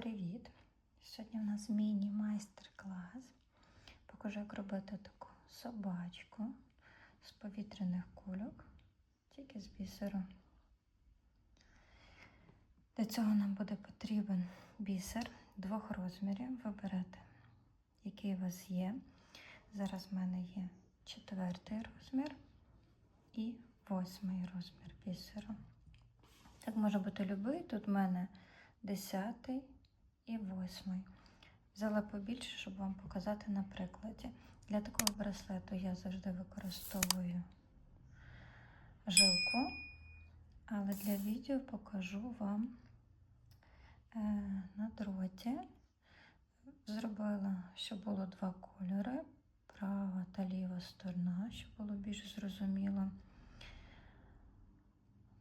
Привіт! Сьогодні у нас міні-майстер-клас. Покажу, як робити таку собачку з повітряних кульок, тільки з бісеру. Для цього нам буде потрібен бісер двох розмірів. Виберете, який у вас є. Зараз в мене є четвертий розмір і восьмий розмір бісеру. Так може бути любий. Тут в мене десятий і восьмий. Взяла побільше, щоб вам показати на прикладі. Для такого браслету я завжди використовую жилку, але для відео покажу вам е, на дроті. Зробила, щоб було два кольори, права та ліва сторона, щоб було більш зрозуміло.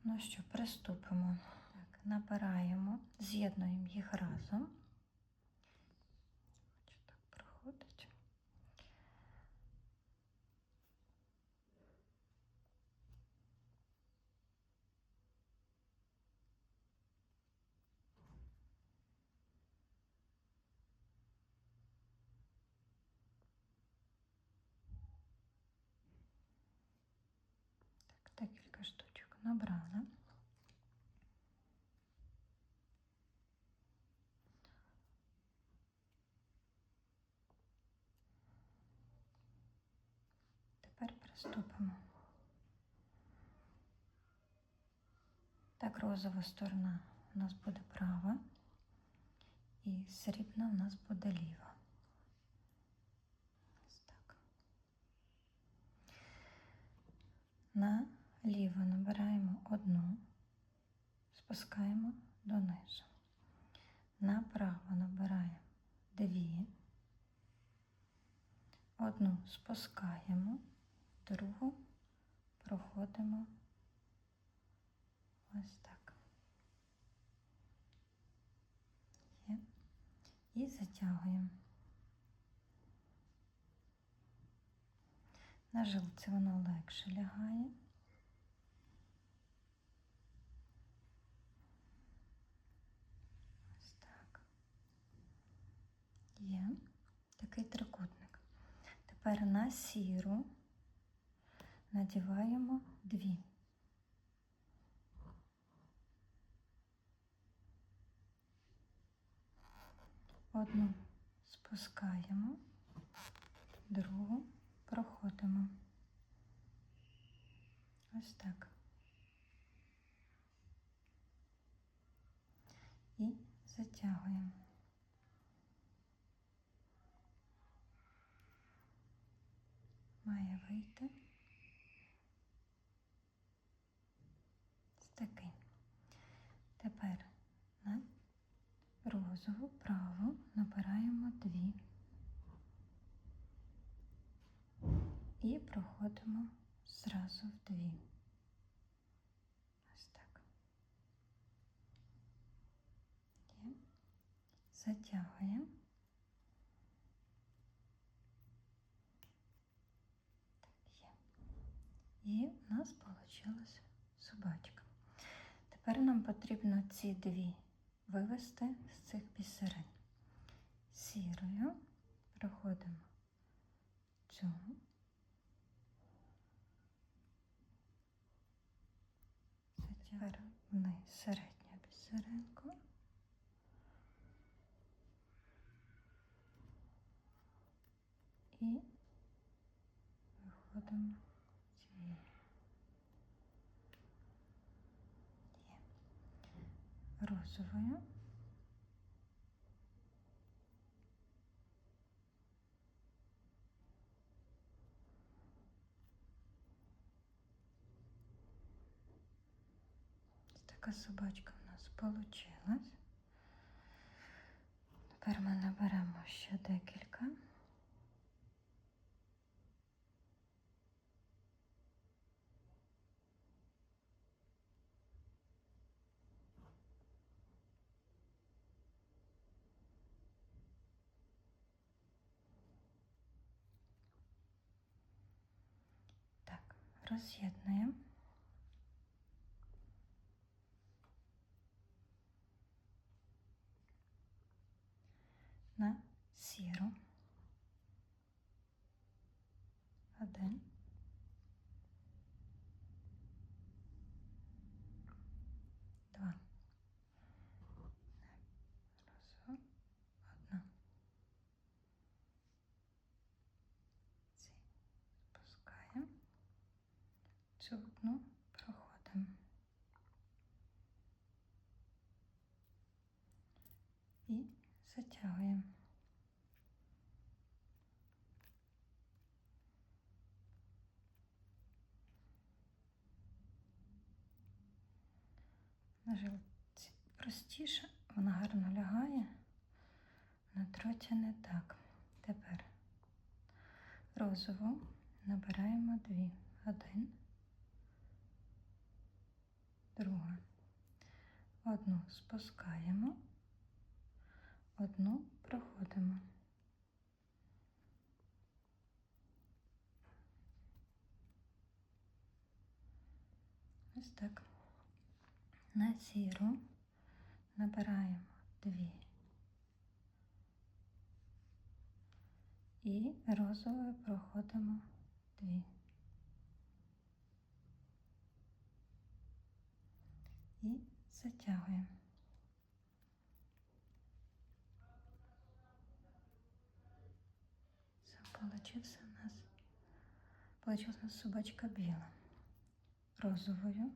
Ну що, приступимо. Так, набираємо, з'єднуємо їх разом. Що так проходить? Так, декілька штучок набрала. Тепер приступимо. Так, розова сторона у нас буде права, і срібна у нас буде ліва. Ось так. На ліву набираємо спускаємо донизу. Направо набираємо дві, одну спускаємо, другу проходимо ось так. Є. І затягуємо. На жилці воно легше лягає. Ось так. Є такий трикутник. Тепер на сіру надіваємо дві. Одну спускаємо, другу проходимо. Ось так. І затягуємо. Має вийти ось такий. Тепер на розову праву набираємо дві і проходимо зразу в дві. Ось так. Затягуємо. Так, є. І в нас вийшла собачка. Тепер нам потрібно ці дві вивести з цих бісерин. Сірою проходимо цю. Тепер вниз середня бісеринку. І виходимо цією. Є розовою. Ось Така собачка у нас получилась. Тепер ми наберемо ще декілька. роз'єднуємо. на сіру. Цю одну проходимо. І затягуємо. На жилці простіше, вона гарно лягає, на троті не так. Тепер розову набираємо дві. Один, Одну спускаємо, одну проходимо. Ось так. На сіру набираємо дві і розовою проходимо дві. І затягуємо. Получився у нас, получилась у нас собачка біла. Розовою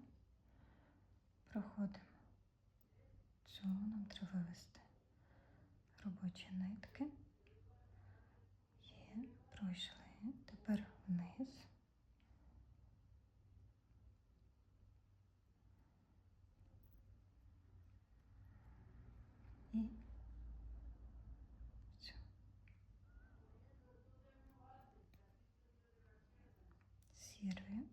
проходимо. Цю нам треба вивести робочі нитки. Є, пройшли. Тепер вниз. І цю. Сірою.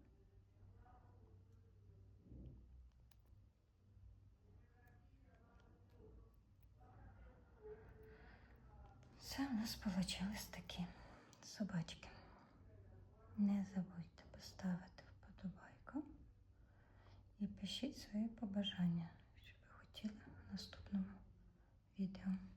Це у нас вийшли такі собачки. Не забудьте поставити вподобайку і пишіть свої побажання, що ви хотіли в наступному відео.